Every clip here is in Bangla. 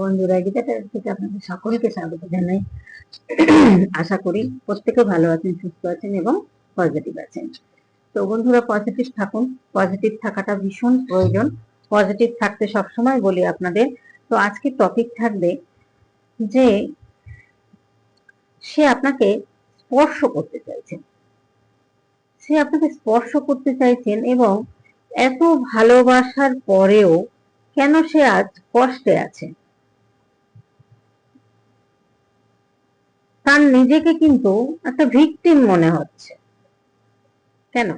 বন্ধুরা, গীতাটা থেকে আপনাদের সকলকে স্বাগত জানাই। আশা করি প্রত্যেকে ভালো আছেন, সুস্থ আছেন এবং পজিটিভ আছেন। তো বন্ধুরা পজিটিভ থাকুন। পজিটিভ থাকাটা ভীষণ প্রয়োজন। পজিটিভ থাকতে সবসময় বলি আপনাদের। তো আজকে টপিক থাকবে যে সে আপনাকে স্পর্শ করতে চাইছেন সে আপনাকে স্পর্শ করতে চাইছেন এবং এত ভালোবাসার পরেও কেন সে আজ কষ্টে আছে? তার নিজেকে কিন্তু একটা ভিকটিম মনে হচ্ছে। কেন?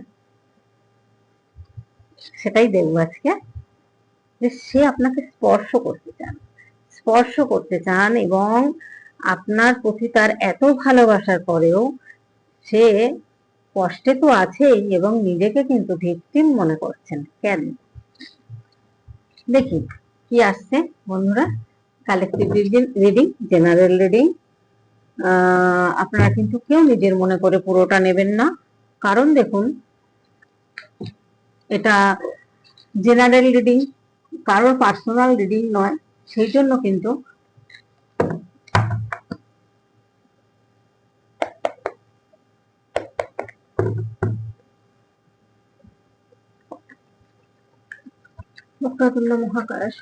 সেটাই দেখব আজকে। যে সে আপনাকে স্পর্শ করতে চান। স্পর্শ করতে চান এবং আপনার প্রতি তার এত ভালোবাসার পরেও সে কষ্টে তো আছেই এবং নিজেকে কিন্তু ভিকটিম মনে করছেন। কেন? দেখি, কি আসছে বন্ধুরা? কালেকটিভ রিডিং জেনারেল রিডিং আপনারা কিন্তু কেউ নিজের মনে করে পুরোটা নেবেন না। কারণ দেখুন, এটা জেনারেল রিডিং কারোর পার্সোনাল রিডিং নয়, সেই জন্য কিন্তু বক্রতুল্য মহাকাশ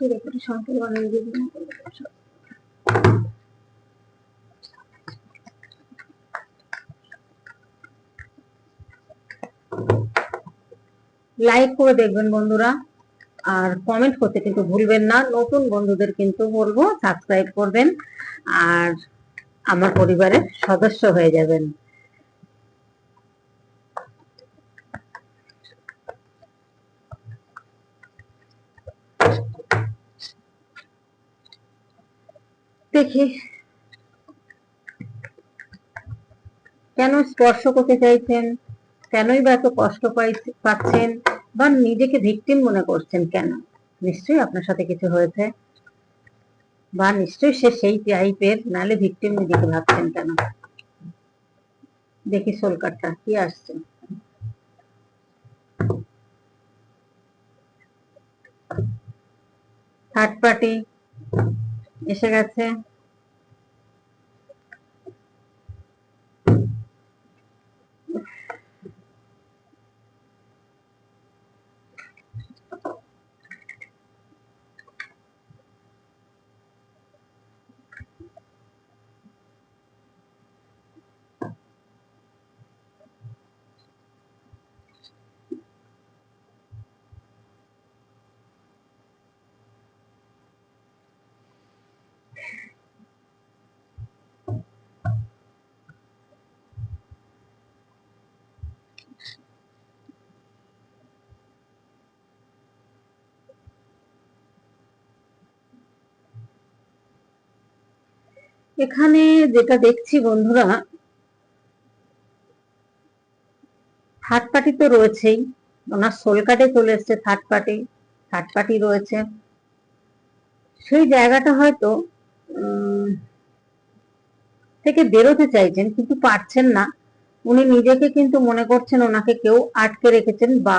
সংকেত বানিয়ে লাইক করে দেখবেন বন্ধুরা। আর কমেন্ট করতে কিন্তু ভুলবেন না। নতুন বন্ধুদের কিন্তু বলব সাবস্ক্রাইব করবেন। আর আমার পরিবারের সদস্য হয়ে যাবেন। দেখি। কেন স্পর্শ করতে চাইছেন? কেনই বা এত কষ্ট পাচ্ছেন বা নিজেকে ভিকটিম মনে করছেন কেন? নিশ্চয়ই আপনার সাথে কিছু হয়েছে। বা নিশ্চয়ই সে সেই টাইপের নালে ভিকটিম নিজেকে ভাবছেন কেন? দেখি সোলকারটা কি আসছে। থার্ড পার্টি এসে গেছে। এখানে যেটা দেখছি বন্ধুরা থার্ড পার্টি তো রয়েছেই। ওনার সোল কার্ডে চলে এসছে থার্ড পার্টি থার্ড পার্টি রয়েছে। সেই জায়গাটা হয়তো থেকে বেরোতে চাইছেন, কিন্তু পারছেন না। উনি নিজেকে কিন্তু মনে করছেন ওনাকে কেউ আটকে রেখেছেন বা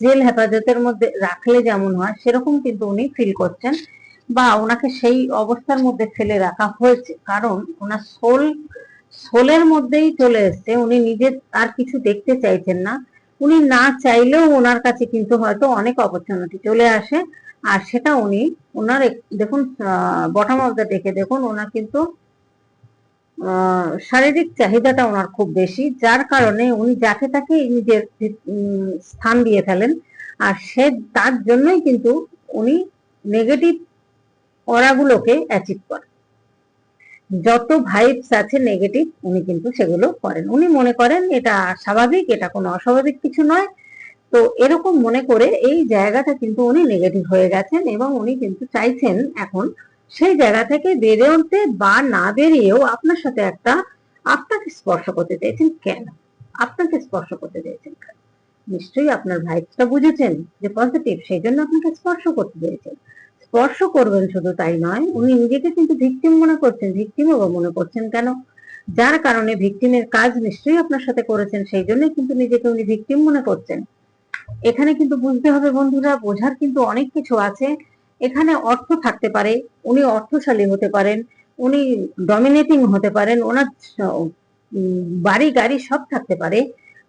জেল হেফাজতের মধ্যে রাখলে যেমন হয়, সেরকম কিন্তু উনি ফিল করছেন। বা ওনাকে সেই অবস্থার মধ্যে ফেলে রাখা হয়েছে। কারণ ওনার সোল, সোলের মধ্যেই চলে এসছে। উনি নিজে আর কিছু দেখতে চাইছেন না। উনি না চাইলেও ওনার কাছে কিন্তু হয়তো অনেক অপরচুনিটি চলে আসে। আর সেটা উনি, ওনার দেখুন বটম অফ দ্য ডেকে দেখুন, ওনার কিন্তু শারীরিক চাহিদাটা ওনার খুব বেশি। যার কারণে উনি যাকে তাকে নিজের স্থান দিয়ে ফেলেন। আর সে, তার জন্যই কিন্তু উনি নেগেটিভ অরাগুলোকে অ্যাচিভ করে। যত ভাইবস আছে নেগেটিভ উনি কিন্তু সেগুলো করেন। উনি মনে করেন এটা স্বাভাবিক, এটা কোনো অস্বাভাবিক কিছু নয়। তো এরকম মনে করে এই জায়গাটা কিন্তু উনি নেগেটিভ হয়ে গেছেন এবং উনি কিন্তু চাইছেন এখন সেই জায়গা থেকে বেরোতে বা না বেরিয়েও আপনার সাথে একটা আপনাকে স্পর্শ করতে চাইছেন কেন? আপনাকে স্পর্শ করতে চাইছেন নিশ্চয়ই আপনার ভাইবসটা বুঝেছেন যে পজিটিভ সেই জন্য আপনাকে স্পর্শ করতে চাইছেন। স্পর্শ করবেন শুধু তাই নয়, উনি নিজেকে কিন্তু ভিকটিম মনে করছেন ভিকটিম মনে করছেন কেন? যার কারণে ভিকটিমের কাজ নিশ্চয়ই আপনার সাথে করেছেন, সেই জন্যই কিন্তু নিজেকে উনি ভিকটিম মনে করছেন। এখানে কিন্তু বুঝতে হবে বন্ধুরা, বোঝার কিন্তু অনেক কিছু আছে। এখানে অর্থ থাকতে পারে, উনি অর্থশালী হতে পারেন, উনি ডমিনেটিং হতে পারেন, ওনার বাড়ি গাড়ি সব থাকতে পারে,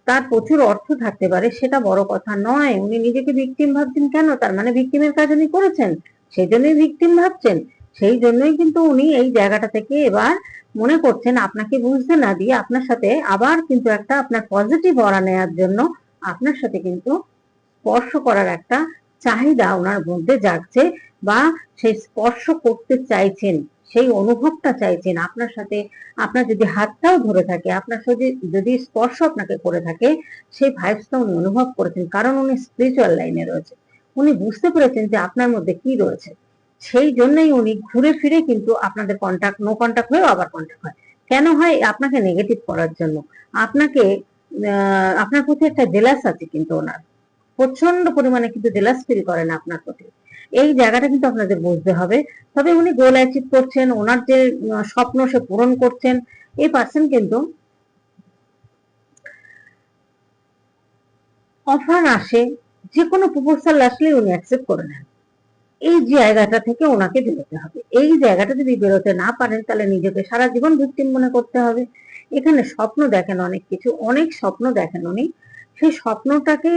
তার প্রচুর অর্থ থাকতে পারে, সেটা বড় কথা নয়। উনি নিজেকে ভিকটিম ভাবছেন কেন? তার মানে ভিকটিমের কাজ উনি করেছেন। সেই জন্যই ভিকটিম ভাবছেন। সেই জন্যই কিন্তু উনি এই জায়গাটা থেকে এবার মনে করছেন, আপনাকে বুঝতে না দিয়ে আপনার সাথে আবার কিন্তু একটা আপনার পজিটিভ অরা নেওয়ার জন্য আপনার সাথে কিন্তু স্পর্শ করার একটা চাহিদা ওনার মধ্যে জাগছে বা সেই স্পর্শ করতে চাইছেন, সেই অনুভবটা চাইছেন আপনার সাথে। আপনার যদি হাতটাও ধরে থাকে, আপনার সাথে যদি স্পর্শ আপনাকে করে থাকে, সেই ভাইবসটা উনি অনুভব করেছেন, কারণ উনি স্পিরিচুয়াল লাইনে রয়েছে। উনি বুঝতে পেরেছেন যে আপনার মধ্যে কি রয়েছে। সেই জন্যই উনি ঘুরে ফিরে কিন্তু আপনাদের কন্ট্যাক্ট নো কন্ট্যাক্ট হয়েও আবার কন্ট্যাক্ট হয়। কেন হয়? আপনাকে নেগেটিভ করার জন্য। আপনাকে আপনার প্রতি একটা জেলাস আছে কিন্তু ওনার। প্রচণ্ড পরিমাণে কিন্তু জেলাস ফিল করেন আপনার প্রতি। এই জায়গাটা কিন্তু আপনাদের বুঝতে হবে। তবে উনি গোল অ্যাচিভ করছেন, ওনার যে স্বপ্ন সে পূরণ করছেন, এই পার্সন কিন্তু অফার আসে যে কোনো প্রপোজাল আসলে উনি অ্যাকসেপ্ট করে নেন। এই জায়গাটা থেকে ওনাকে বেরোতে হবে। এই জায়গাটা যদি বেরোতে না পারেন, তাহলে নিজেকে সারা জীবন ভিকটিম মনে করতে হবে। এখানে স্বপ্ন দেখেন অনেক কিছু, অনেক স্বপ্ন দেখেন উনি। সেই স্বপ্নটাকে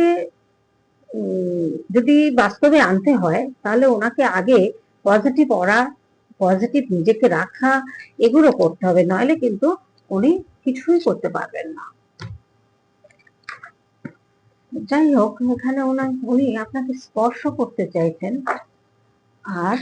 যদি বাস্তবে আনতে হয়, তাহলে ওনাকে আগে পজিটিভ অরা পজিটিভ নিজেকে রাখা, এগুলো করতে হবে। নইলে কিন্তু উনি কিছুই করতে পারবেন না। যাই হোক এখানে ওনার, উনি আপনাকে স্পর্শ করতে চাইছেন। আর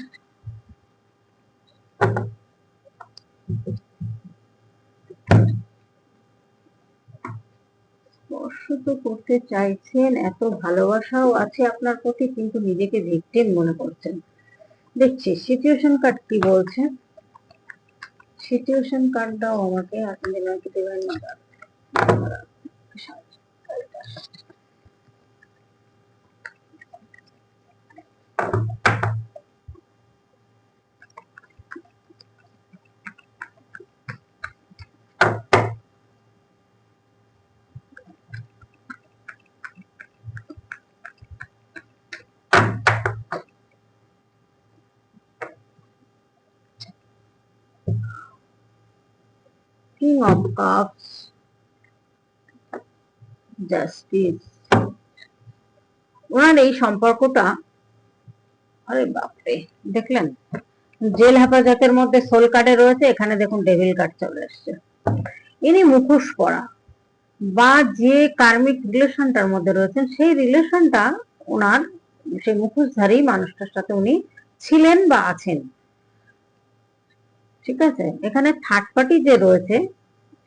স্পর্শ তো করতে চাইছেন, এত ভালোবাসাও আছে আপনার প্রতি, কিন্তু নিজেকে ভিকটিম মনে করছেন। দেখছি সিচুয়েশন কার্ড কি বলছে? সিচুয়েশন কার্ডটাও আমাকে দেবেন না কিং অফ কাপস জাস্টিস ওনার এই সম্পর্কটা, আরে বাপরে, দেখলেন? জেল হেফাজতের মধ্যে সোল কার্ডে রয়েছে, এখানে দেখুন ডেভিল কার্ড চলে এসছে। ইনি মুখোশ পরা, বা যে কার্মিক রিলেশনটার মধ্যে রয়েছেন, সেই রিলেশনটা ওনার, সেই মুখোশধারী মানুষটার সাথে উনি ছিলেন বা আছেন। ঠিক আছে? এখানে থার্ড পার্টি যে রয়েছে,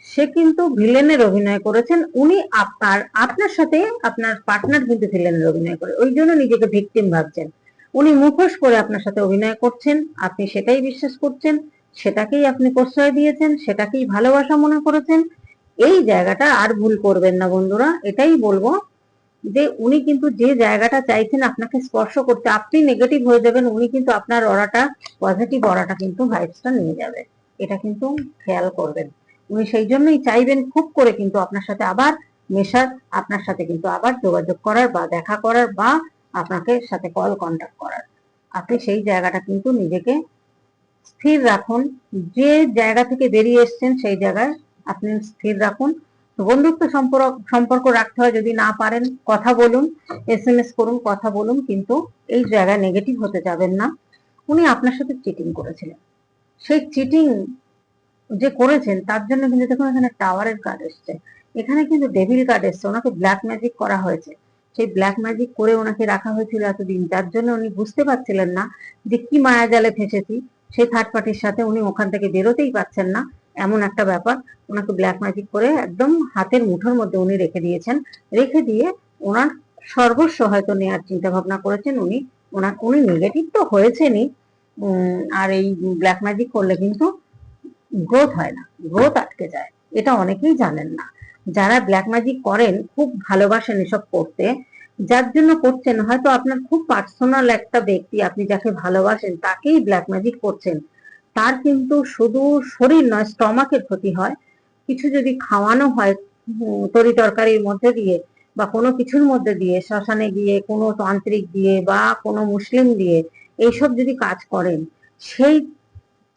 সে কিন্তু ভিলেনের অভিনয় করেছেন। উনি আপনার আপনার সাথে আপনার পার্টনার কিন্তু ভিলেনের অভিনয় করে। ওই জন্য নিজেকে ভিকটিম ভাবছেন। উনি মুখোশ করে আপনার সাথে অভিনয় করছেন। আপনি সেটাই বিশ্বাস করছেন। সেটাকেই আপনি প্রশ্রয় দিয়েছেন। সেটাকেই ভালোবাসা মনে করেছেন। এই জায়গাটা আর ভুল করবেন না বন্ধুরা। এটাই বলব যে উনি কিন্তু যে জায়গাটা চাইছেন আপনাকে স্পর্শ করতে, আপনি নেগেটিভ হয়ে যাবেন, উনি কিন্তু আপনার অরাটা পজিটিভ অরাটা কিন্তু ভাইবসটা নিয়ে যাবে। এটা কিন্তু খেয়াল করবেন। উনি সেই জন্যই চাইবেন খুব করে কিন্তু আপনার সাথে আবার মেশার, আপনার সাথে কিন্তু আবার যোগাযোগ করার বা দেখা করার বা আপনাকে সাথে কল কন্ট্যাক্ট করার। আপনি সেই জায়গাটা কিন্তু নিজেকে স্থির রাখুন। যে জায়গা থেকে বেরিয়ে এসছেন, সেই জায়গায় আপনি স্থির রাখুন। বন্ধুত্ব সম্পর্ক সম্পর্ক রাখতে হয় যদি না পারেন, কথা বলুন এস এম এস করুন, কথা বলুন, কিন্তু এই জায়গায় নেগেটিভ হতে যাবেন না। উনি আপনার সাথে চিটিং করেছিলেন। সেই চিটিং যে করেছেন, তার জন্য কিন্তু দেখুন এখানে টাওয়ারের কার্ড এসছে। এখানে কিন্তু ডেভিল কার্ড এসছে, ওনাকে ব্ল্যাক ম্যাজিক করা হয়েছে। সেই ব্ল্যাক ম্যাজিক করে ওনাকে রাখা হয়েছিল এতদিন। যার জন্য উনি বুঝতে পারছিলেন না যে কি মায়াজালে ফেসেছি। সেই থার্ড পার্টির সাথে উনি ওখান থেকে বেরোতেই পারছেন না। এমন একটা ব্যাপার। ওনাকে ব্ল্যাক ম্যাজিক করে একদম হাতের মুঠোর মধ্যে উনি রেখে দিয়েছেন। রেখে দিয়ে ওনার সর্বস্ব হয়তো নেওয়ার চিন্তা ভাবনা করেছেন উনি। ওনার, উনি নেগেটিভ তো হয়েছেনই। আর এই ব্ল্যাক ম্যাজিক করলে কিন্তু গ্রোথ হয় না গ্রোথ আটকে যায়। এটা অনেকেই জানেন না। যারা ব্ল্যাক ম্যাজিক করেন, খুব ভালোবাসেন এসব করতে, যার জন্য করছেন, হয়তো আপনার খুব পার্সোনাল একটা ব্যক্তি, আপনি যাকে ভালোবাসেন, তাকেই ব্ল্যাক ম্যাজিক করছেন। তার কিন্তু শুধু শরীর নয় স্টমাকের ক্ষতি হয়। কিছু যদি খাওয়ানো হয় তরি তরকারির মধ্যে দিয়ে বা কোনো কিছুর মধ্যে দিয়ে, শ্মশানে গিয়ে, কোনো তান্ত্রিক দিয়ে বা কোনো মুসলিম দিয়ে এইসব যদি কাজ করেন, সেই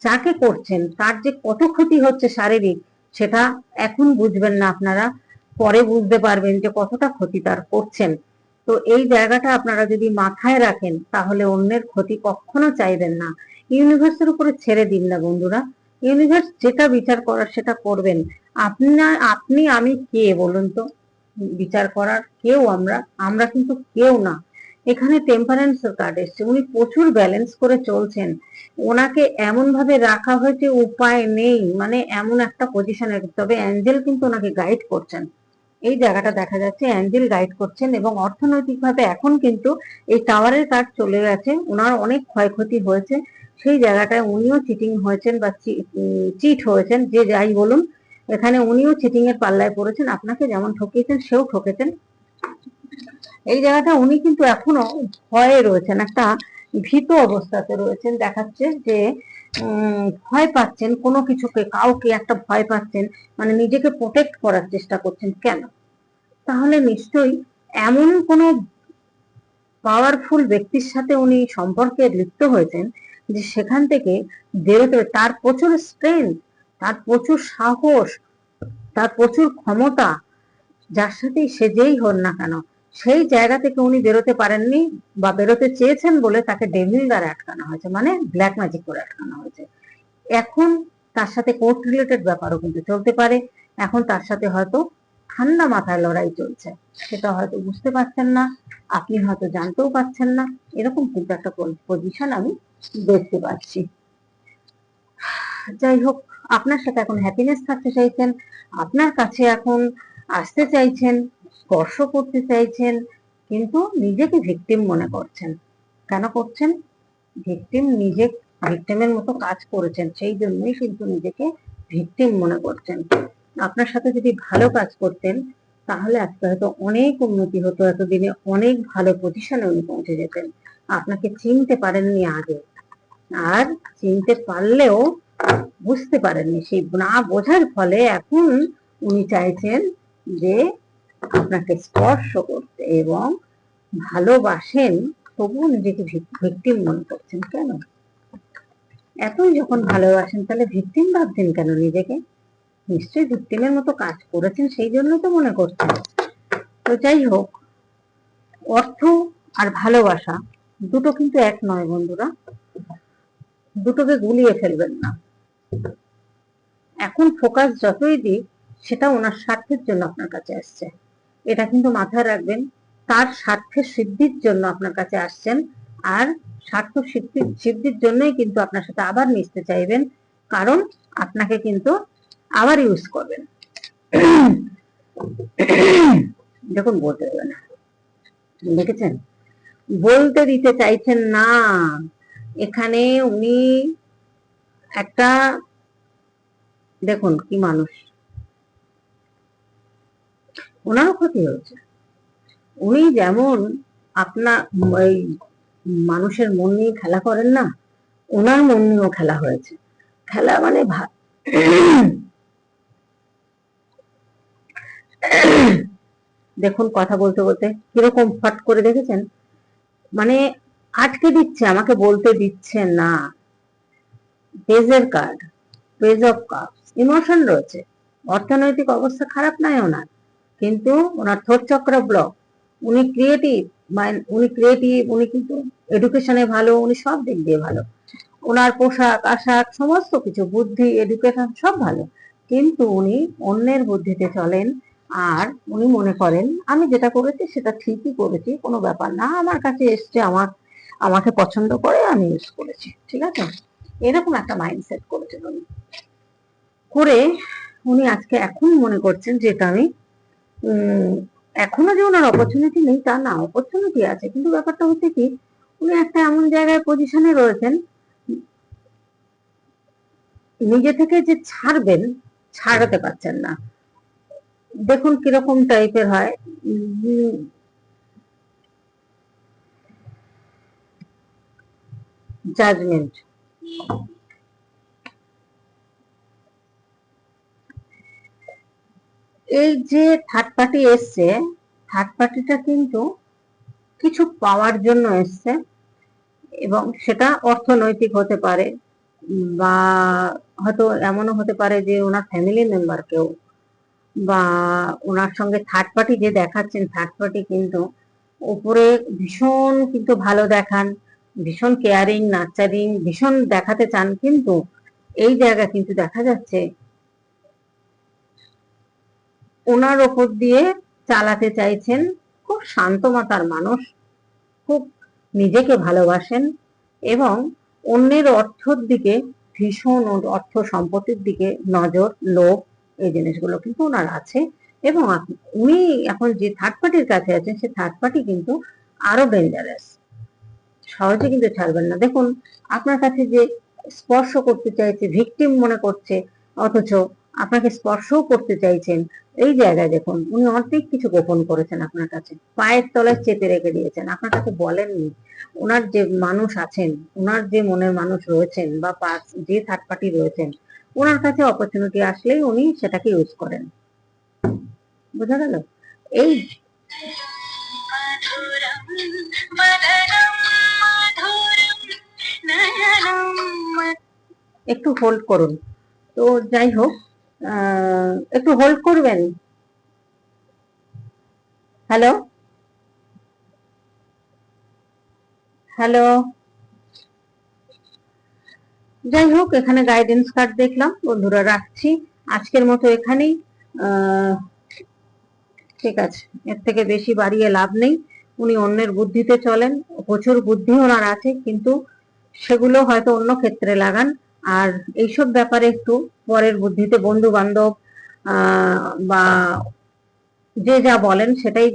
যাকে করছেন, তার যে কত ক্ষতি হচ্ছে শারীরিক, সেটা এখন বুঝবেন না আপনারা। পরে বুঝতে পারবেন যে কতটা ক্ষতি তার করছেন। তো এই জায়গাটা আপনারা যদি মাথায় রাখেন, তাহলে অন্যের ক্ষতি কখনো চাইবেন না। ইউনিভার্সের উপরে ছেড়ে দিন না বন্ধুরা। ইউনিভার্স যেটা বিচার করার সেটা করবেন। আপনার আপনি, আমি কে বলুন তো? বিচার করার কেউ আমরা আমরা কিন্তু কেউ না। এখানে টেম্পারেন্স কার্ড এসছে। উনি প্রচুর ব্যালেন্স করে চলছেন। ওনাকে এমন ভাবে রাখা হয়েছে, উপায় নেই। মানে এমন একটা পজিশনে তবে অ্যাঞ্জেল কিন্তু ওনাকে গাইড করছেন। এই জায়গাটা দেখা যাচ্ছে অ্যাঞ্জেল গাইড করছেন এবং অর্থনৈতিকভাবে এখন কিন্তু এই টাওয়ারের কার্ড চলে গেছে। ওনার অনেক ক্ষয়ক্ষতি হয়েছে। সেই জায়গাটায় উনিও চিটিং হয়েছেন বা চিট হয়েছেন, যে যাই বলুন, এখানে উনিও চিটিং এর পাল্লায় পড়েছেন, আপনাকে যেমন ঠকিয়েছেন, সেও ঠকেছেন। এই জায়গাটা উনি কিন্তু এখনও ভয়ে রয়েছেন, একটা ভীত অবস্থাতে রয়েছেন, দেখাচ্ছে যে ভয় পাচ্ছেন, কোনো কিছুকে, কাউকে একটা ভয় পাচ্ছেন মানে নিজেকে প্রোটেক্ট করার চেষ্টা করছেন, কেন? তাহলে নিশ্চয়ই এমন কোনো পাওয়ারফুল ব্যক্তির সাথে উনি সম্পর্কে লিপ্ত হয়েছেন যে সেখান থেকে বেরোতে তার প্রচুর স্ট্রেংথ তার প্রচুর সাহস, তার প্রচুর ক্ষমতা, যার সাথে সে যেই হন না কেন, সেই জায়গা থেকে উনি বেরোতে পারেননি বা বেরোতে চেয়েছেন বলে তাকে ডেভিল দ্বারা আটকানো হয়েছে মানে ব্ল্যাক ম্যাজিক করে আটকানো হয়েছে। এখন তার সাথে কোর্ট রিলেটেড ব্যাপারও কিন্তু চলতে পারে। এখন তার সাথে হয়তো ঠান্ডা মাথায় লড়াই চলছে। সেটা হয়তো বুঝতে পারছেন না, আপনি হয়তো জানতেও পারছেন না। এরকম কিন্তু একটা পজিশন আমি দেখতে পাচ্ছি। যাই হোক, আপনার সাথে এখন হ্যাপিনেস থাকতে চাইছেন, আপনার কাছে এখন আসতে চাইছেন, স্পর্শ করতে চাইছেন, কিন্তু নিজেকে ভিকটিম মনে করছেন। কেন করছেন? ভিকটিম নিজে ভিকটিমের মতো কাজ করেছেন, সেই জন্যই কিন্তু নিজেকে ভিকটিম মনে করছেন। আপনার সাথে যদি ভালো কাজ করতেন, তাহলে আজকে হয়তো অনেক উন্নতি হতো, এতদিনে অনেক ভালো পজিশনে উনি পৌঁছে যেতেন। আপনাকে চিনতে পারেননি আগে। আর চিনতে পারলেও বুঝতে পারেননি। সেই না বোঝার ফলে এখন উনি চাইছেন যে আপনাকে স্পর্শ করতে এবং ভালোবাসেন, তবুও নিজেকে ভিকটিম মনে করছেন কেন? এতই যখন ভালোবাসেন, তাহলে ভিকটিম ভাবছেন কেন নিজেকে? নিশ্চয়ই ভিকটিমের মতো কাজ করেছেন, সেই জন্য তো মনে করছেন। তো যাই হোক, অর্থ আর ভালোবাসা দুটো কিন্তু এক নয় বন্ধুরা। দুটোকে গুলিয়ে ফেলবেন না। এখন ফোকাস যতই দিক, সেটা ওনার স্বার্থের জন্য আপনার কাছে আসছে। এটা কিন্তু মাথায় রাখবেন, তার স্বার্থের সিদ্ধির জন্য আপনার কাছে আসছেন, আর স্বার্থ সিদ্ধির সিদ্ধির জন্যই কিন্তু আপনার সাথে আবার মিশতে চাইবেন, কারণ আপনাকে কিন্তু আবার ইউজ করবেন। দেখুন, বলতে দেবে না। দেখেছেন? বলতে দিতে চাইছেন না। এখানে উনি একটা, দেখুন কি মানুষ। ওনারও ক্ষতি হয়েছে। উনি যেমন আপনার ওই মানুষের মন নিয়ে খেলা করেন না, ওনার মন নিয়েও খেলা হয়েছে। খেলা মানে দেখুন কথা বলতে বলতে কীরকম ফট করে দেখেছেন? মানে আটকে দিচ্ছে, আমাকে বলতে দিচ্ছে না। পেজের card page of cup emotion রয়েছে। অর্থনৈতিক অবস্থা খারাপ নাই ওনার, কিন্তু ওনার থোট চক্র ব্লক উনি ক্রিয়েটিভ উনি ক্রিয়েটিভ উনি কিন্তু এডুকেশনে ভালো, উনি সব দিক দিয়ে ভালো। ওনার পোশাক, আশাক, সমস্ত কিছু, বুদ্ধি এডুকেশন সব ভালো। কিন্তু উনি অন্যের বুদ্ধিতে চলেন, আর উনি মনে করেন, আমি যেটা করেছি সেটা ঠিকই করেছি, কোনো ব্যাপার না। আমার কাছে এসছে, আমার আমাকে পছন্দ করে, আমি ইউজ করেছি, ঠিক আছে? এরকম একটা মাইন্ডসেট করেছেন উনি। করে উনি আজকে এখন মনে করছেন যে এটা আমি এখনও যে ওনার অপরচুনিটি নেই, তা না অপরচুনিটি আছে। কিন্তু ব্যাপারটা হচ্ছে কি, উনি একটা এমন জায়গায় পজিশনে রয়েছেন, নিজে থেকে যে ছাড়বেন, ছাড়াতে পারছেন না। দেখুন কীরকম টাইপের হয়। জাজমেন্ট এই যে থার্ড পার্টি এসছে থার্ড পার্টিটা কিন্তু কিছু পাওয়ার জন্য এসছে এবং সেটা অর্থনৈতিক হতে পারে বা হয়তো এমনও হতে পারে যে ওনার ফ্যামিলি মেম্বার কেউ বা ওনার সঙ্গে থার্ড পার্টি যে দেখাচ্ছেন থার্ড পার্টি কিন্তু উপরে ভীষণ কিন্তু ভালো দেখান। ভীষণ কেয়ারিং নার্চারিং ভীষণ দেখাতে চান, কিন্তু এই জায়গা কিন্তু দেখা যাচ্ছে ওনার ওপর দিয়ে চালাতে চাইছেন খুব শান্ত মাতার মানুষ, খুব নিজেকে ভালোবাসেন এবং অন্যের অর্থর দিকে ভীষণ অর্থ সম্পত্তির দিকে নজর, লোভ, এই জিনিসগুলো কিন্তু ওনার আছে এবং উনি এখন যে থার্ড পার্টির কাছে আছেন, সে থার্ড পার্টি কিন্তু আরও ডেঞ্জারাস সহজে কিন্তু ছাড়বেন না। দেখুন, আপনার কাছে যে স্পর্শ করতে চাইছে ভিকটিম মনে করছে, অথচ আপনাকে স্পর্শও করতে চাইছেন, এই জায়গায় দেখুন, উনি অনেক কিছু গোপন করেছেন আপনার কাছে। পায়ের তলায় চেপে রেখে দিয়েছেন। আপনার কাছে বলেননি, ওনার যে মানুষ আছেন, ওনার যে মনের মানুষ রয়েছেন বা যে থার্ড পার্টি রয়েছেন, ওনার কাছে অপরচুনিটি আসলেই উনি সেটাকে ইউজ করেন। বোঝা গেল? এই একটু হোল্ড করুন। তো যাই হোক একটু হোল্ড করবেন? হ্যালো হ্যালো যাই হোক, এখানে গাইডেন্স কার্ড দেখলাম। বন্ধুরা, রাখছি। আজকের মতো এখানেই। ঠিক আছে। এর থেকে বেশি বাড়িয়ে লাভ নেই। উনি অন্যের বুদ্ধিতে চলেন। প্রচুর বুদ্ধি ওনার আছে, কিন্তু সেগুলো হয়তো অন্য ক্ষেত্রে লাগান। আর এইসব ব্যাপারে একটু পরের বুদ্ধিতে বন্ধু বান্ধব বা যে যা বলেন সেটাই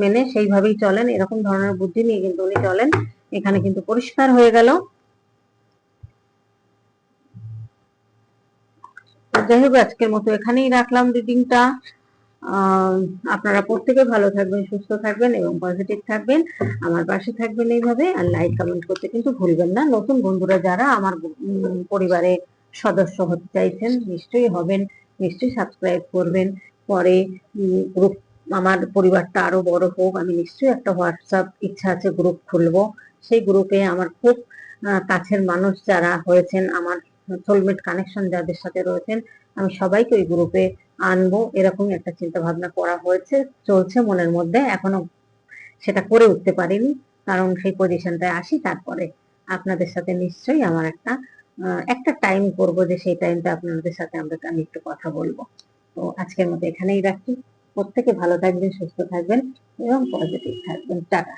মেনে সেইভাবেই চলেন। এরকম ধরনের বুদ্ধি নিয়ে কিন্তু উনি চলেন। এখানে কিন্তু পরিষ্কার হয়ে গেল। যাই হোক, আজকের মতো এখানেই রাখলাম রিডিংটা আপনারা প্রত্যেকে ভালো থাকবেন, সুস্থ থাকবেন এবং পজিটিভ থাকবেন। আমার পাশে থাকবেন এইভাবে আর লাইক কমেন্ট করতে কিন্তু ভুলবেন না। নতুন বন্ধুরা যারা আমার পরিবারে সদস্য হতে চাইছেন, নিশ্চয়ই হবেন, নিশ্চয়ই সাবস্ক্রাইব করবেন। পরে গ্রুপ আমার পরিবারটা আরও বড় হোক, আমি নিশ্চয়ই একটা হোয়াটসঅ্যাপ ইচ্ছা আছে গ্রুপ খুলবো। সেই গ্রুপে আমার খুব কাছের মানুষ যারা হয়েছেন, আমার সোলমেট কানেকশন যাদের সাথে রয়েছেন আমি সবাইকে ওই গ্রুপে আনব, এরকমই একটা চিন্তা ভাবনা করা হয়েছে, চলছে মনের মধ্যে, এখনও সেটা করে উঠতে পারিনি, কারণ সেই পজিশনটায় আসি, তারপরে আপনাদের সাথে নিশ্চয়ই আমার একটা একটা টাইম করব যে সেই টাইমটা আপনাদের সাথে আমরা আমি একটু কথা বলব। তো আজকের মতো এখানেই রাখি। প্রত্যেকে ভালো থাকবেন, সুস্থ থাকবেন এবং পজিটিভ থাকবেন। টাটা।